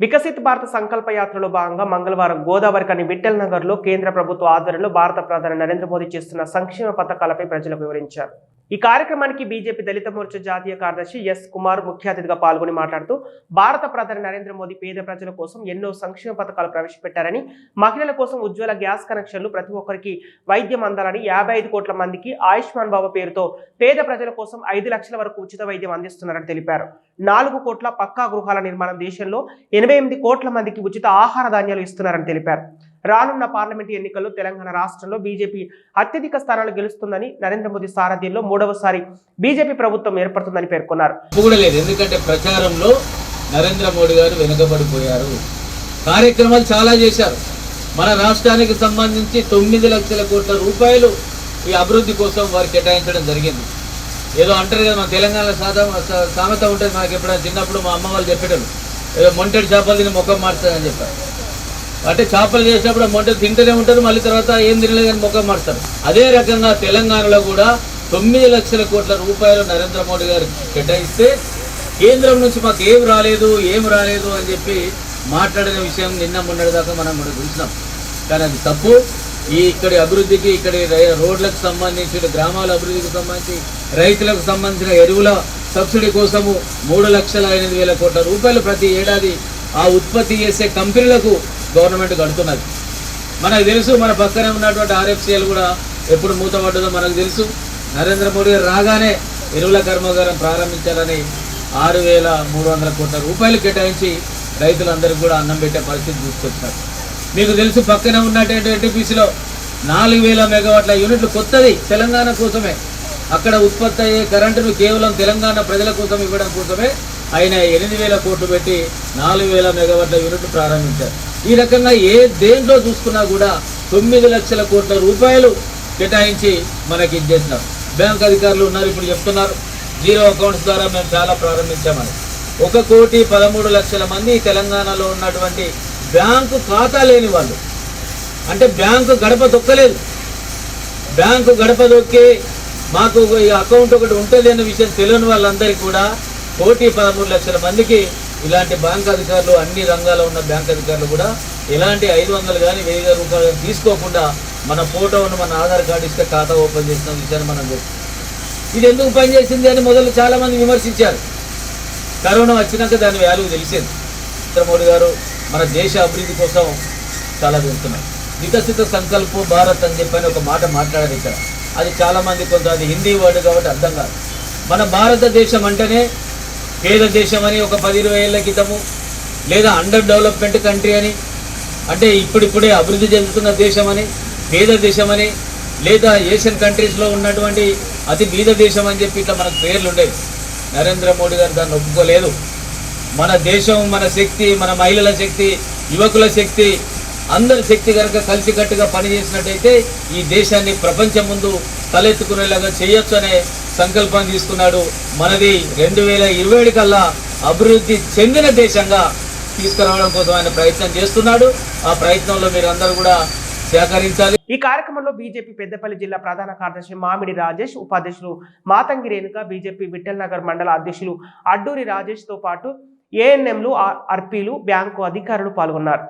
వికసిత్ భారత సంకల్ప యాత్రలో భాగంగా మంగళవారం గోదావరి కని విఠల్ నగర్లో కేంద్ర ప్రభుత్వ ఆధ్వర్యంలో భారత ప్రధాని నరేంద్ర మోదీ చేస్తున్న సంక్షేమ పథకాలపై ప్రజలకు వివరించారు. ఈ కార్యక్రమానికి బీజేపీ దళిత మోర్చా జాతీయ కార్యదర్శి ఎస్ కుమార్ ముఖ్య అతిథిగా పాల్గొని మాట్లాడుతూ భారత ప్రధాని నరేంద్ర మోదీ పేద ప్రజల కోసం ఎన్నో సంక్షేమ పథకాలు ప్రవేశపెట్టారని మహిళల కోసం ఉజ్వల గ్యాస్ కనెక్షన్లు ప్రతి ఒక్కరికి వైద్యం అందాలని యాభై ఐదు కోట్ల మందికి ఆయుష్మాన్ బాబా పేరుతో పేద ప్రజల కోసం ఐదు లక్షల వరకు ఉచిత వైద్యం అందిస్తున్నారని తెలిపారు. నాలుగు కోట్ల పక్కా గృహాల నిర్మాణం దేశంలో ఎనభై ఎనిమిది కోట్ల మందికి ఉచిత ఆహార ధాన్యాలు ఇస్తున్నారని తెలిపారు. రానున్న పార్లమెంటు ఎన్నికల్లో తెలంగాణ రాష్ట్రంలో బీజేపీ అత్యధిక స్థానాలు గెలుస్తుందని నరేంద్ర మోదీ సారథ్యంలో మూడవసారి బీజేపీ ప్రభుత్వం ఏర్పడుతుందని పేర్కొన్నారు. ఎందుకంటే ప్రచారంలో నరేంద్ర మోడీ గారు వెనుకబడిపోయారు. కార్యక్రమాలు చాలా చేశారు. మన రాష్ట్రానికి సంబంధించి తొమ్మిది లక్షల కోట్ల రూపాయలు ఈ అభివృద్ధి కోసం వారు కేటాయించడం జరిగింది. ఏదో అంటారు కదా మన తెలంగాణ సాధ సామెత ఉంటుంది. మనకి ఎప్పుడైనా చిన్నప్పుడు మా అమ్మ వాళ్ళు చెప్పేటోళ్ళు ఏదో మొంటెడు చేపలు తిని ముఖం మారుతుందని చెప్పారు. అంటే చేపలు చేసినప్పుడు ఆ తింటూనే ఉంటారు మళ్ళీ తర్వాత ఏం తినలేదని ముఖం మారుతారు అదే రకంగా తెలంగాణలో కూడా తొమ్మిది లక్షల కోట్ల రూపాయలు నరేంద్ర మోడీ గారు కేటాయిస్తే కేంద్రం నుంచి మాకు ఏం రాలేదు ఏం రాలేదు అని చెప్పి మాట్లాడిన విషయం నిన్న మొన్నటి దాకా మనం కూడా చూసినాం. కానీ అది తప్పు. ఈ ఇక్కడి అభివృద్ధికి ఇక్కడి రోడ్లకు సంబంధించి గ్రామాల అభివృద్ధికి సంబంధించి రైతులకు సంబంధించిన ఎరువుల సబ్సిడీ కోసము మూడు లక్షల ఎనిమిది వేల కోట్ల రూపాయలు ప్రతి ఏడాది ఆ ఉత్పత్తి చేసే కంపెనీలకు గవర్నమెంట్ కడుతున్నది. మనకు తెలుసు మన పక్కనే ఉన్నటువంటి ఆర్ఎఫ్సిఎల్ కూడా ఎప్పుడు మూతపడ్డదో మనకు తెలుసు. నరేంద్ర మోడీ రాగానే ఎరువుల కర్మాగారం ప్రారంభించాలని ఆరు వేల మూడు వందల కోట్ల రూపాయలు కేటాయించి రైతులందరికీ కూడా అన్నం పెట్టే పరిస్థితి తీసుకొచ్చినారు. మీకు తెలుసు పక్కనే ఉన్నటువంటి ఎన్టీపీసీలో నాలుగు వేల మెగావాట్ల యూనిట్లు కొత్తది తెలంగాణ కోసమే. అక్కడ ఉత్పత్తి అయ్యే కరెంటును కేవలం తెలంగాణ ప్రజల కోసం ఇవ్వడం కోసమే. ఆయన ఎనిమిది వేల కోట్లు పెట్టి నాలుగు వేల మెగావాట్ల యూనిట్లు ప్రారంభించారు. ఈ రకంగా ఏ దేంట్లో చూసుకున్నా కూడా తొమ్మిది లక్షల కోట్ల రూపాయలు కేటాయించి మనకి ఇచ్చేసినారు బ్యాంక్ అధికారులు ఉన్నారు ఇప్పుడు చెప్తున్నారు. జీరో అకౌంట్స్ ద్వారా మేము చాలా ప్రారంభించామని. ఒక కోటి పదమూడు లక్షల మంది తెలంగాణలో ఉన్నటువంటి బ్యాంకు ఖాతా లేని వాళ్ళు. అంటే బ్యాంకు గడప తొక్కలేదు. బ్యాంకు గడప దొక్కి మాకు ఈ అకౌంట్ ఒకటి ఉంటుంది అనే విషయం తెలియని వాళ్ళందరికీ కూడా కోటి పదమూడు లక్షల మందికి ఇలాంటి బ్యాంక్ అధికారులు అన్ని రంగాల్లో ఉన్న బ్యాంక్ అధికారులు కూడా ఎలాంటి ఐదు వందలు కానీ వెయ్యి రూపాయలు కానీ తీసుకోకుండా మన ఫోటోను మన ఆధార్ కార్డు ఇస్తే ఖాతా ఓపెన్ చేసిన విషయాన్ని మనం తెలుసు ఇది ఎందుకు పనిచేసింది అని మొదలు చాలామంది విమర్శించారు. కరోనా వచ్చినాక దాని వాల్యూ తెలిసింది. నరేంద్ర గారు మన దేశ అభివృద్ధి కోసం చాలా చేస్తున్నారు. వికసిత సంకల్ప భారత్ అని చెప్పని ఒక మాట మాట్లాడారు ఇక్కడ. అది చాలామంది కొంత అది హిందీ వర్డ్ కాబట్టి అర్థం కాదు. మన భారతదేశం అంటేనే పేద దేశం అని ఒక పది ఇరవై ఏళ్ళ క్రితము లేదా అండర్ డెవలప్మెంట్ కంట్రీ అని అంటే ఇప్పుడిప్పుడే అభివృద్ధి చెందుతున్న దేశం అని పేద దేశం అని లేదా ఏషియన్ కంట్రీస్లో ఉన్నటువంటి అతి బీద దేశం అని చెప్పి ఇట్లా మనకు పేర్లు ఉండేవి. నరేంద్ర మోడీ గారు దాన్ని ఒప్పుకోలేదు. మన దేశం మన శక్తి మన మహిళల శక్తి యువకుల శక్తి అందరి శక్తి కనుక కలిసికట్టుగా పనిచేసినట్టయితే ఈ దేశాన్ని ప్రపంచం ముందు తలెత్తుకునేలాగా చేయొచ్చు అనే సంకల్పం తీసుకున్నాడు. మనది రెండు వేల ఇరవై కల్లా అభివృద్ధి చెందిన దేశంగా తీసుకురావడం కోసం ఆయన ప్రయత్నం చేస్తున్నాడు. ఆ ప్రయత్నంలో మీరు అందరూ కూడా సహకరించాలి. ఈ కార్యక్రమంలో బీజేపీ పెద్దపల్లి జిల్లా ప్రధాన కార్యదర్శి మామిడి రాజేష్ ఉపాధ్యక్షులు మాతంగి రేణుక బీజేపీ విఠల్ నగర్ మండల అధ్యక్షులు అడ్డూరి రాజేష్తో పాటు ఏఎన్ఎంలు ఆర్పీలు బ్యాంకు అధికారులు పాల్గొన్నారు.